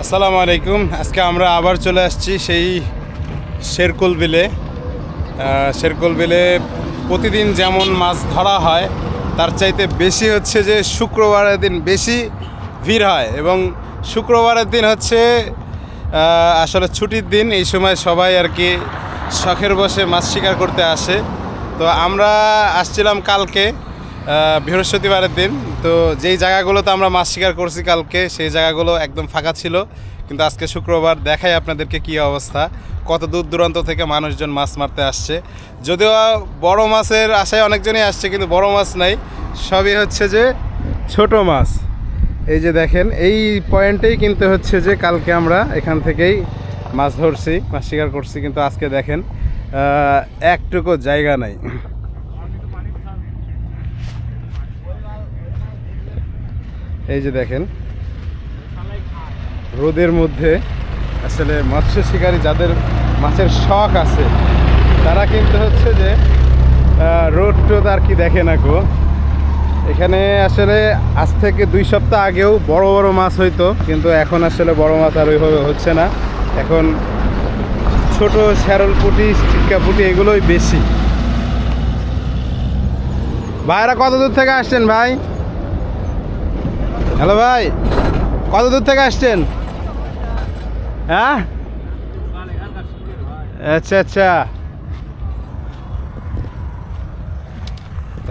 আসসালামু আলাইকুম। আজকে আমরা আবার চলে আসছি সেই শেরকুল বিলে। শেরকুল বিলে প্রতিদিন যেমন মাছ ধরা হয়, তার চাইতে বেশি হচ্ছে যে শুক্রবারের দিন বেশি ভিড় হয় এবং শুক্রবারের দিন হচ্ছে আসলে ছুটির দিন। এই সময় সবাই আর কি শখের বসে মাছ শিকার করতে আসে। তো আমরা আসছিলাম কালকে বৃহস্পতিবারের দিন। তো যেই জায়গাগুলোতে আমরা মাছ শিকার করছি কালকে, সেই জায়গাগুলো একদম ফাঁকা ছিল। কিন্তু আজকে শুক্রবার দেখাই আপনাদেরকে কী অবস্থা। কত দূর দূরান্ত থেকে মানুষজন মাছ মারতে আসছে। যদিও বড় মাছের আশায় অনেকজনই আসছে, কিন্তু বড় মাছ নাই। সবই হচ্ছে যে ছোট মাছ। এই যে দেখেন, এই পয়েন্টেই কিন্তু হচ্ছে যে কালকে আমরা এখান থেকেই মাছ ধরছি, মাছ শিকার করছি। কিন্তু আজকে দেখেন একটুকু জায়গা নাই। এই যে দেখেন, রোদের মধ্যে আসলে মৎস্য শিকারী যাদের মাছের শখ আছে, তারা কিন্তু হচ্ছে যে রোদ টোদ আর কি দেখে না গো। এখানে আসলে আজ থেকে দুই সপ্তাহ আগেও বড় বড় মাছ হইতো, কিন্তু এখন আসলে বড় মাছ আর ওইভাবে হচ্ছে না। এখন ছোট শ্যারল পুঁটি টিক্কা পুঁটি এগুলোই বেশি। ভাইরা কত দূর থেকে আসছেন ভাই? হ্যালো ভাই, কত দূর থেকে আসছেন? হ্যাঁ? আচ্ছা আচ্ছা।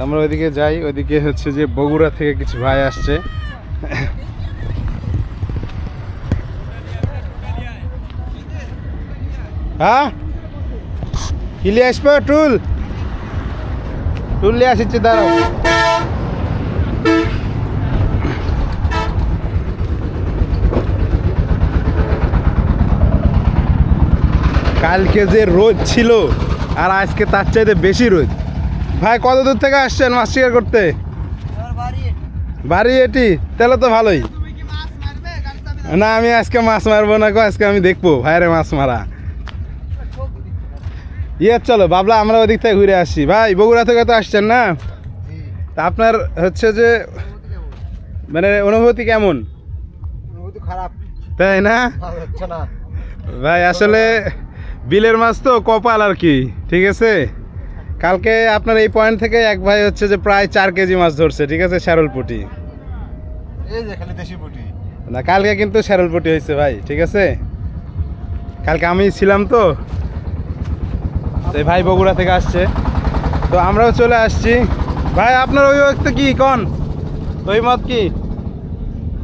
আমরা ওইদিকে যাই, ওইদিকে হচ্ছে যে বগুড়া থেকে কিছু ভাই আসছে। হ্যাঁ? কিলে আসবে, টুল? টুল নিয়ে আসিচ্ছে দাঁড়াও। কালকে যে রোদ ছিল আর আজকে তার চাইতে বেশি রোদ। ভাই কত দূর থেকে আসছেন মাছ শিকার করতে? বাড়ি এটি? তাহলে তো ভালোই। না আমি আজকে মাছ মারবো না আজকে আমি দেখব। ভাইরে মাছ মারা। ইয়ে চলো বাবলা আমরা ওদিক থেকে ঘুরে আসি। ভাই বগুড়া থেকে তো আসছেন না? তা আপনার হচ্ছে যে মানে অনুভূতি কেমন? অনুভূতি খারাপ। তাই না। ভাই আসলে বিলের মাছ তো কপাল আর কি ঠিক আছে? কালকে আপনার এই পয়েন্ট থেকে এক ভাই হচ্ছে যে প্রায় চার কেজি মাছ ধরছে ঠিক আছে দেশি পুটি। না কালকে কিন্তু শ্যারলপুটি হয়েছে ভাই ঠিক আছে? কালকে আমি ছিলাম তো এই ভাই বগুড়া থেকে আসছে। তো আমরাও চলে আসছি। ভাই আপনার অভিভাবক তো কি কন? ওই মত কি?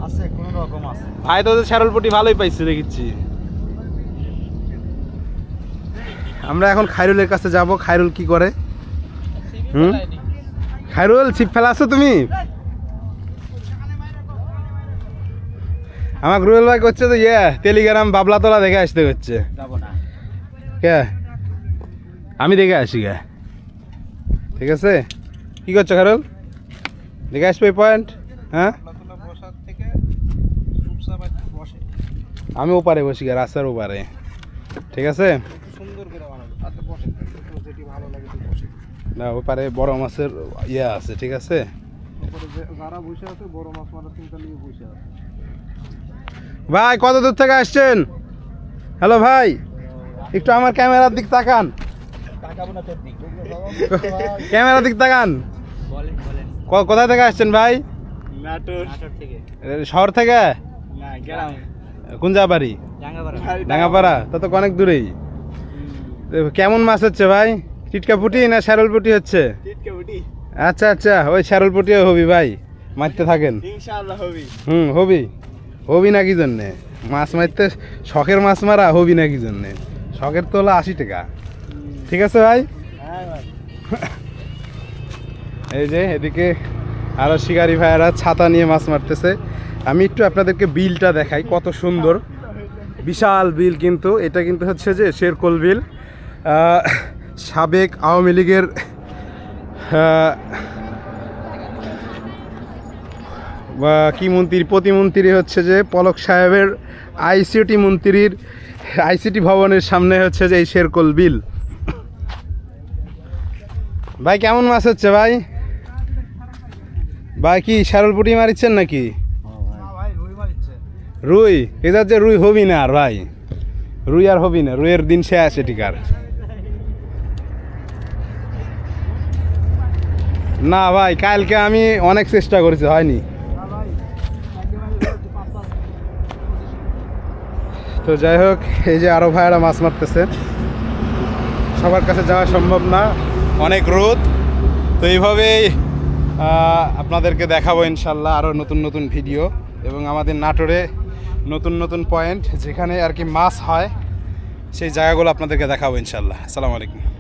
আছে কোন রকম আছে। ভাই তো শ্যারল পুটি ভালোই পাইছে দেখিচ্ছি। আমরা এখন খাইরুলের কাছে যাব। খাইরুল কি করে? হুম? খাইরুল ছিপ ফেলা আছো তুমি? আমার রুয়েল ভাই করছে তো ইয়ে টেলিগ্রাম বাবলাতলা দেখে আসতে হচ্ছে। কে? আমি দেখে আসি গে। ঠিক আছে? কি করছ খাইরুল? দেখে আসবে পয়েন্ট হ্যাঁ? আমি ওপারে বসি গে রাস্তার ওপারে। ঠিক আছে একটু সুন্দর করে বানাবো তাতে বসে তোর যেটি ভালো লাগে তুই বসে না ওপারে বড় মাছের ইয়ে আছে ঠিক আছে? যারা বসে আছে বড় মাছ মারার চিন্তা নিয়ে বসে আছে। ভাই কত দূর থেকে আসছেন? হ্যালো ভাই একটু আমার ক্যামেরার দিক তাকান। টাকাবো না তোর দিক। ক্যামেরার দিক তাকান। বলেন বলেন। ক- কোথায় থেকে আসছেন ভাই? নাটোর। নাটোর থেকে। এ, শহর থেকে? না গ্রাম। বাড়ি? ডাঙ্গাপাড়া ডাঙ্গাপাড়া? তা তো অনেক দূরেই। কেমন মাছ হচ্ছে ভাই? টিটকা পুটি না শ্যারল পুটি হচ্ছে? আচ্ছা আচ্ছা ওই শ্যারল পুটিও হবি ভাই মারতে থাকেন। ইনশাআল্লাহ হবি। হুম হবি। হবি না কি জন্যে? মাছ মারতে শখের মাছ মারা হবি নাকি জন্যে? শখের তো হলো আশি টাকা। ঠিক আছে ভাই? হ্যাঁ এই যে এদিকে আরও শিকারি ভাইয়েরা ছাতা নিয়ে মাছ মারতেছে। আমি একটু আপনাদেরকে বিলটা দেখাই কত সুন্দর। বিশাল বিল কিন্তু এটা কিন্তু হচ্ছে যে শেরকোল বিল। আহ, সাবেক আওয়ামী লীগের কি মন্ত্রী, প্রতিমন্ত্রী হচ্ছে যে পলক সাহেবের, আইসিটি মন্ত্রীর, আইসিটি ভবনের সামনে হচ্ছে যে এই শেরকোল বিল। ভাই, কেমন মাছ হচ্ছে ভাই? ভাই, কি শ্যারলপুটি মারিচ্ছেন নাকি? রুই? রুই যে রুই হবি না আর ভাই। রুই আর হবি না, রুইয়ের দিন সে আছে শেষ এটিকার। না ভাই, কালকে আমি অনেক চেষ্টা করেছি, হয়নি। তো যাই হোক, এই যে আরও ভাইয়েরা মাছ মারতেছে। সবার কাছে যাওয়া সম্ভব না। অনেক রোদ। তো এইভাবেই আপনাদেরকে দেখাবো ইনশাল্লাহ আরও নতুন নতুন ভিডিও এবং আমাদের নাটোরে নতুন নতুন পয়েন্ট যেখানে আর কি মাছ হয়, সেই জায়গাগুলো আপনাদেরকে দেখাবো ইনশাল্লাহ। আসসালামু আলাইকুম।